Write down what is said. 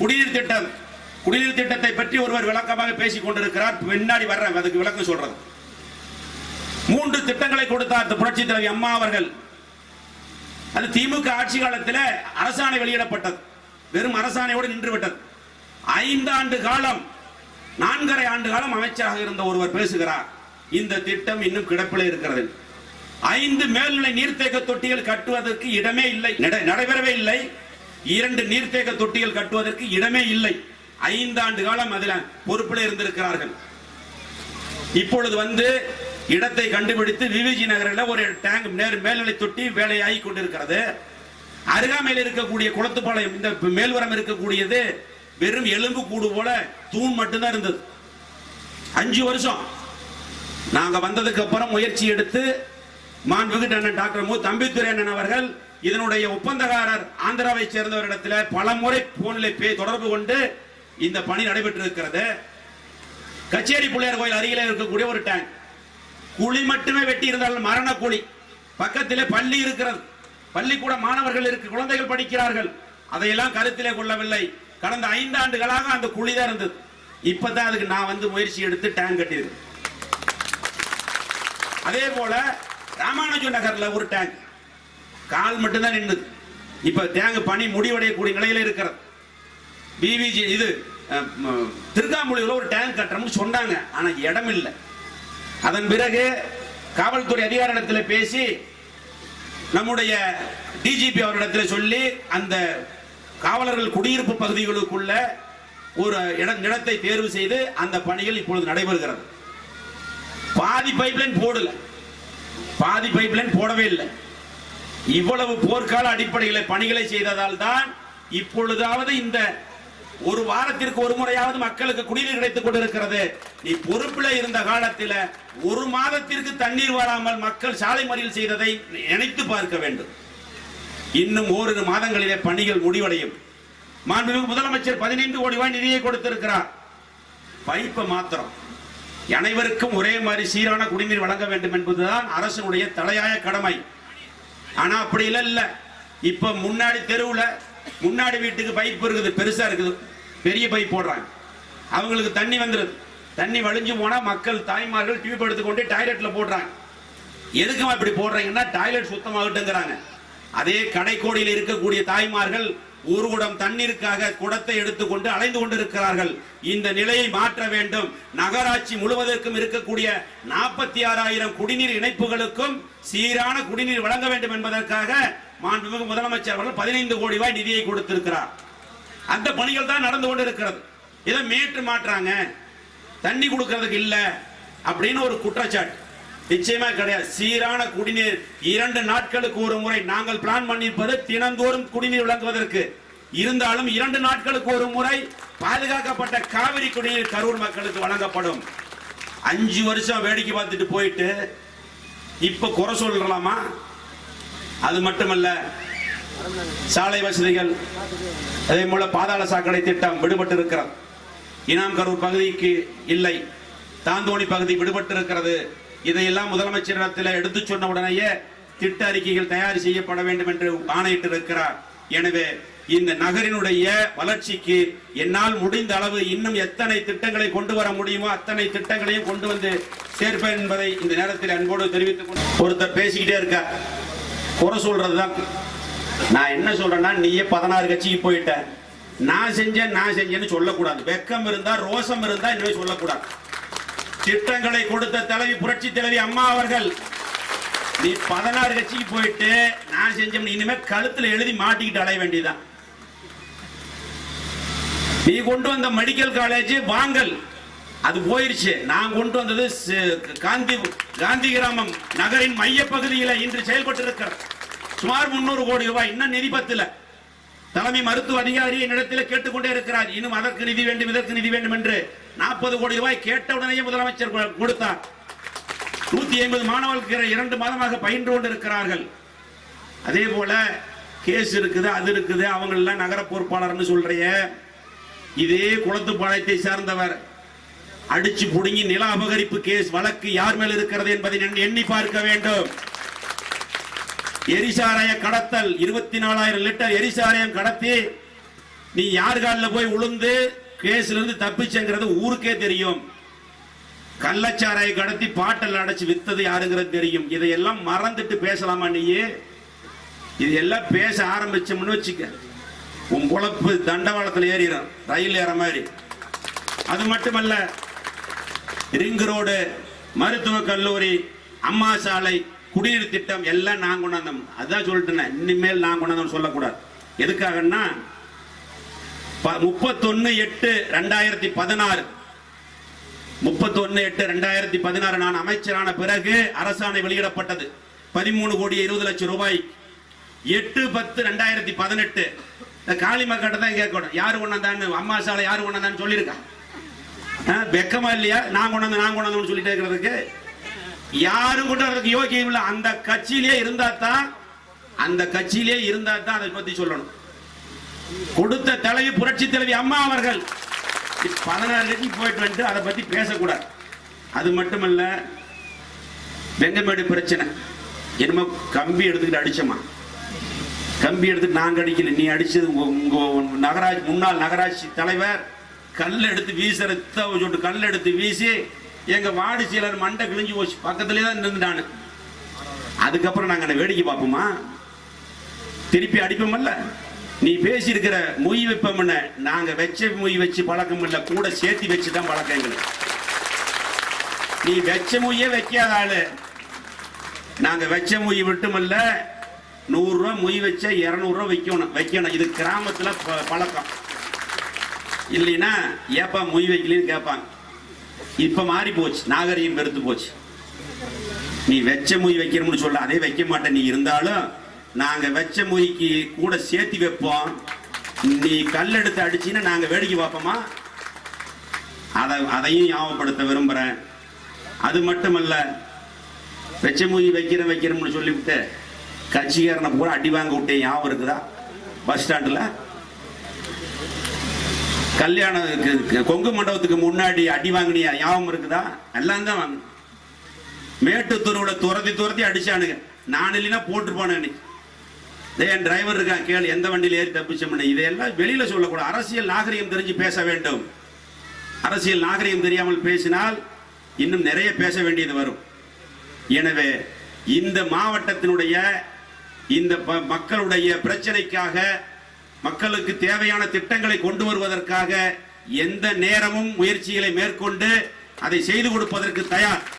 குடிநீர் திட்டம் குடிநீர் திட்டத்தை பற்றி ஒருவர் விளக்கமாக பேசிக் கொண்டிருக்கிறார். பின்னாடி வர்றேன் அதுக்கு விளக்கம் சொல்றது. மூன்று திட்டங்களை கொடுத்தார் புரட்சி தலைவி அம்மா அவர்கள். அது திமுக ஆட்சி காலத்தில் அரசாணை வெளியிடப்பட்டது. வெறும் அரசாணையோடு நின்று விட்டது ஐந்தாண்டு காலம் நான்கரை ஆண்டு காலம் அமைச்சராக இருந்த ஒருவர் பேசுகிறார். இந்த திட்டம் இன்னும் கிடப்பில் இருக்கிறது. ஐந்து மேல்நிலை நீர்த்தேக்க தொட்டிகள் கட்டுவதற்கு இடமே இல்லை. நடைபெறவே இல்லை. இரண்டு நீர்த்தேக்க தொட்டிகள் கட்டுவதற்கு இடமே இல்லை. ஐந்தாண்டு காலம் அதில் பொறுப்பில் இருந்திருக்கிறார்கள். இப்பொழுது வந்து இடத்தை கண்டுபிடித்து விவிஜி நகரில் ஒரு டேங்க் நேர் மேல்நிலை தொட்டி வேலையாகி கொண்டிருக்கிறது. அருகாமையில் இருக்கக்கூடிய குளத்துப்பாளையம் இந்த மேல்வரம் இருக்கக்கூடியது வெறும் எலும்பு கூடு போல தூண் மட்டும்தான் இருந்தது. அஞ்சு வருஷம். நாங்கள் வந்ததுக்கு அப்புறம் முயற்சி எடுத்து மாண்புகிட்ட அண்ணன் டாக்டர் மு. தம்பித்துறை அண்ணன் அவர்கள் இதனுடைய ஒப்பந்தக்காரர் ஆந்திராவை சேர்ந்தவரிடத்தில் பல முறை போனில் பே தொடர்பு கொண்டு இந்த பணி நடைபெற்றிருக்கிறது. கச்சேரி பிள்ளையார் கோயில் அருகிலே இருக்கக்கூடிய ஒரு டேங்க் குழி மட்டுமே வெட்டி இருந்தால் மரண குழி. பக்கத்திலே பள்ளி இருக்கிறது. பள்ளிக்கூட மாணவர்கள் இருக்கு குழந்தைகள் படிக்கிறார்கள். அதையெல்லாம் கருத்திலே கொள்ளவில்லை. கடந்த ஐந்தாண்டுகளாக அந்த குழி தான் இருந்தது. இப்பதான் அதுக்கு நான் வந்து முயற்சி எடுத்து டேங்க் கட்டியிருக்கேன். அதே போல ராமானுஜ நகர்ல ஒரு டேங்க் கால் மட்டும்தான் நின்றுது இப்ப தேங்க பணி முடிவடையக்கூடிய நிலையில இருக்கிறது. பிவிஜி இது அஹ், ஒரு டேங்க் கட்டுறோம்னு சொன்னாங்க. ஆனா இடம் இல்லை. அதன் பிறகு காவல்துறை அதிகாரிடத்தில் பேசி நம்முடைய டிஜிபி அவரிடத்தில் சொல்லி அந்த காவலர்கள் குடியிருப்பு பகுதிகளுக்குள்ள ஒரு இடம் இடத்தை தேர்வு செய்து அந்த பணிகள் இப்பொழுது நடைபெறுகிறது. பாதி பைப்லைன் போடல. பாதி பைப்லைன் போடவே இல்லை. இவ்வளவு போர்க்கால அடிப்படையில் பணிகளை செய்ததால் தான் இப்பொழுதாவது இந்த ஒரு வாரத்திற்கு ஒரு முறையாவது மக்களுக்கு குடிநீர் கிடைத்துக் கொண்டிருக்கிறது. நீ பொறுப்பில் இருந்த காலத்தில் ஒரு மாதத்திற்கு தண்ணீர் வராமல் மக்கள் சாலை மறியல் செய்ததை நினைத்து பார்க்க வேண்டும். இன்னும் ஓரிரு மாதங்களிலே பணிகள் முடிவடையும். மாண்புமிகு முதலமைச்சர் பதினைந்து கோடி ரூபாய் நிதியை கொடுத்திருக்கிறார். பைப்பை மாத்திரம். அனைவருக்கும் ஒரே மாதிரி சீரான குடிநீர் வழங்க வேண்டும் என்பதுதான் அரசனுடைய தலையாய கடமை. ஆனா அப்படி இல்ல இல்ல. இப்ப முன்னாடி தெருவுல முன்னாடி வீட்டுக்கு பைப் இருக்குது பெருசா இருக்குது. பெரிய பைப் போடுறாங்க. அவங்களுக்கு தண்ணி வந்துருது. தண்ணி வழிஞ்சு போனா மக்கள் தாய்மார்கள் டியூப் எடுத்துக்கொண்டு டாய்லெட்ல போடுறாங்க. எதுக்குமா இப்படி போடுறீங்கன்னா டாய்லெட் சுத்தமாகட்டுங்கிறாங்க. அதே கடைக்கோடியில் இருக்கக்கூடிய தாய்மார்கள் ஒரு குடம் தண்ணீருக்காக குடத்தை எடுத்துக்கொண்டு அலைந்து கொண்டிருக்கிறார்கள். இந்த நிலையை மாற்ற வேண்டும். நகராட்சி முழுவதற்கும் இருக்கக்கூடிய நாற்பத்தி ஆறாயிரம் குடிநீர் இணைப்புகளுக்கும் சீரான குடிநீர் வழங்க வேண்டும் என்பதற்காக மாண்புமிகு முதலமைச்சர் அவர்கள் பதினைந்து கோடி ரூபாய் நிதியை கொடுத்திருக்கிறார். அந்த பணிகள் தான் நடந்து கொண்டிருக்கிறது. இதை மேற்று மாற்றாங்க. தண்ணி கொடுக்கறதுக்கு இல்லை. அப்படின்னு ஒரு குற்றச்சாட்டு. நிச்சயமா கிடையாது. சீரான குடிநீர் இரண்டு நாட்களுக்கு ஒரு முறை நாங்கள் பிளான் பண்ணியிருப்பது தினந்தோறும் குடிநீர் வழங்குவதற்கு. இருந்தாலும் இரண்டு நாட்களுக்கு ஒரு முறை பாதுகாக்கப்பட்ட காவிரி குடிநீர் கரூர் மக்களுக்கு வழங்கப்படும். அஞ்சு வருஷம் வேடிக்கை பார்த்துட்டு போயிட்டு இப்ப குறை சொல்லலாமா? அது மட்டுமல்ல சாலை வசதிகள் அதே போல பாதாள சாக்கடை திட்டம் விடுபட்டு இருக்கிறது இனாம் கரூர் பகுதிக்கு இல்லை. தாந்தோணி பகுதி விடுபட்டு இருக்கிறது இதையெல்லாம் முதலமைச்சரிடத்தில் எடுத்து சொன்ன உடனேயே திட்ட அறிக்கைகள் தயார் செய்யப்பட வேண்டும் என்று ஆணையிட்டு இருக்கிறார் எனவே இந்த நகரினுடைய வளர்ச்சிக்கு என்னால் முடிந்த அளவு இன்னும் எத்தனை திட்டங்களை கொண்டு வர முடியுமோ அத்தனை திட்டங்களையும் கொண்டு வந்து சேர்ப்பேன் என்பதை இந்த நேரத்தில் அன்போடு தெரிவித்துக் கொண்டு ஒருத்தர் பேசிக்கிட்டே இருக்கார். குறை சொல்றதுதான். நான் என்ன சொல்றேன்னா நீயே பதினாறு கட்சிக்கு போயிட்ட. நான் செஞ்சேன் நான் செஞ்சேன்னு சொல்லக்கூடாது. வெக்கம் இருந்தா ரோசம் இருந்தா இனிமே சொல்லக்கூடாது. திட்டங்களை கொடுத்த தலைவி புரட்சி தலைவி அம்மா அவர்கள். நீ பதினாறு கட்சிக்கு போயிட்டு நான் செஞ்சோம் இனிமே கழுத்துல எழுதி மாட்டிக்கிட்டு அலைய வேண்டியதான் நீ கொண்டு வந்த மெடிக்கல் காலேஜ் வாங்கல். அது போயிருச்சு. நான் கொண்டு வந்தது காந்தி காந்தி கிராமம் நகரின் மைய பகுதியில் இன்று செயல்பட்டு இருக்கிறது சுமார் முன்னூறு கோடி ரூபாய். இன்னும் நிதி பத்துல. தலைமை மருத்துவ அதிகாரி என்னிடத்தில் கேட்டுக்கொண்டே இருக்கிறார். இன்னும் அதற்கு நிதி வேண்டும் இதற்கு நிதி வேண்டும் என்று நாற்பது கோடி ரூபாய் கேட்ட முதலமைச்சர் கொடுத்தார். நூத்தி ஐம்பது மாணவர்கள் இரண்டு மாதமாக பயின்று கொண்டிருக்கிறார்கள். அதே போல கேஸ் இருக்குது அது இருக்குது அவங்க எல்லாம் நகர பொறுப்பாளர்னு சொல்றிய இதே குளத்துப்பாளையத்தை சார்ந்தவர். அடிச்சு புடுங்கி நில அபகரிப்பு கேஸ் வழக்கு யார் மேல் இருக்கிறது என்பதை எண்ணி பார்க்க வேண்டும். எரிசாராய கடத்தல் இருபத்தி நாலாயிரம் லிட்டர் எரிசாராயம் கடத்தி நீ யார் காலில் போய் உளுந்து கேஸ்ல இருந்து தப்பிச்சங்கிறது ஊருக்கே தெரியும். கள்ளச்சாராயை கடத்தி பாட்டல் அடைச்சு வித்தது யாருங்கிறது தெரியும். இதையெல்லாம் மறந்துட்டு பேசலாமா நீயே? இதெல்லாம் பேச ஆரம்பிச்சோம்னு வச்சுக்க. உன் பொழப்பு தண்டவாளத்தில் ஏறிடும் ரயில் ஏற மாதிரி. அது மட்டுமல்ல ரிங் ரோடு மருத்துவக் கல்லூரி அம்மா சாலை குடிநீர் திட்டம் எல்லாம் நான் கொண்டாந்தோம். அதான் சொல்லிட்டேன். இனிமேல் நான் கொண்டாந்தோம் சொல்லக்கூடாது. எதுக்காகன்னா முப்பத்தொன்னு எட்டு ரெண்டாயிரத்தி பதினாறு. முப்பத்தொன்னு எட்டு ரெண்டாயிரத்தி பதினாறு நான் அமைச்சரான பிறகு அரசாணை வெளியிடப்பட்டது. பதிமூணு கோடி இருபது லட்சம் ரூபாய். எட்டு பத்து ரெண்டாயிரத்தி பதினெட்டு. இந்த காளிமா மக்கள்கிட்ட தான் கேட்கணும். யாரு கொண்டாந்தான்னு? அம்மா சாலை யாரு கொண்டாந்தான்னு சொல்லியிருக்கான் ஆ, வெக்கமா இல்லையா? நான் கொண்டாந்து நான் கொண்டாந்து சொல்லிட்டே இருக்கிறதுக்கு யாரும் அதுக்கு யோகியம் இல்லை. அந்த கட்சியிலே இருந்தா தான் அந்த கட்சியிலே இருந்தா தான் அதை பத்தி சொல்லணும். கொடுத்த தலைவி புரட்சி தலைவி அம்மா அவர்கள். பதினாறு லட்சம் போயிட்டு வந்துட்டு அதை பத்தி பேசக்கூடாது. அது மட்டுமல்ல வெங்கமேடு பிரச்சனை. என்னமோ கம்பி எடுத்துக்கிட்டு அடிச்சமா? கம்பி எடுத்து நாங்க அடிக்கல. நீ அடிச்சது உங்க நகராட்சி முன்னாள் நகராட்சி தலைவர். கல் எடுத்து வீசுறத சொல்லிட்டு கல் எடுத்து வீசி எங்க வார்டு செயலர் மண்டை கிழிஞ்சு போச்சு. பக்கத்துலயே தான் நின்றுட்டானு. அதுக்கப்புறம் நாங்க வேடிக்கை பார்ப்போமா? திருப்பி அடிப்போமல்ல? நீ பேசி இருக்கிற மொய் வைப்போம்ன நாங்க வச்ச மொய் வச்சு பழக்கம் இல்ல. கூட சேர்த்து வச்சு தான் பழக்கம் எங்களுக்கு. நீ வச்ச மொய்யே வைக்காத ஆளு. நாங்க வச்ச மொய் விட்டுமல்ல நூறு ரூபா மொய் வச்சா இருநூறு ரூபா வைக்கணும். வைக்கணும். இது கிராமத்துல ப- பழக்கம். இல்லைன்னா ஏப்பா மொய் வைக்கலன்னு கேட்பாங்க. இப்ப மாறி போச்சு. நாகரிகம் பெருத்து போச்சு. நீ வெச்ச மொய் வைக்கணும்னு சொல்ல அதே வைக்க மாட்டேன். நீ இருந்தாலும் நாங்க வெச்ச மொய்க்கு கூட சேர்த்து வைப்போம். நீ கல் எடுத்து அடிச்சீன்னா நாங்க வேடிக்கை பார்ப்போமா? அதை அதையும் ஞாபகப்படுத்த விரும்புறேன். அது மட்டுமல்ல வெச்ச மொய் வைக்கிறேன் வைக்கிறோம்னு சொல்லிவிட்டு கட்சிக்காரனை பூரா அடி வாங்க விட்டேன். ஞாபகம் இருக்குதா? பஸ் ஸ்டாண்டில்? கல்யாணம் கொங்கு மண்டபத்துக்கு முன்னாடி அடி வாங்கினியா? ஞாபகம் இருக்குதா? எல்லாம் தான் வாங்க. மேட்டுத்தூர்வுல துரத்தி துரத்தி அடிச்சானுங்க. நான் இல்லைன்னா போட்டுருப்பானு அன்னைக்கு இதே என் டிரைவர் இருக்கான் கேள். எந்த வண்டியில் ஏறி தப்பிச்சோம்னு இதையெல்லாம் வெளியில் சொல்லக்கூடாது. அரசியல் நாகரிகம் தெரிஞ்சு பேச வேண்டும். அரசியல் நாகரிகம் தெரியாமல் பேசினால் இன்னும் நிறைய பேச வேண்டியது வரும். எனவே இந்த மாவட்டத்தினுடைய இந்த ப- மக்களுடைய பிரச்சனைக்காக மக்களுக்கு தேவையான திட்டங்களை கொண்டு வருவதற்காக எந்த நேரமும் முயற்சிகளை மேற்கொண்டு அதை செய்து கொடுப்பதற்கு தயார்.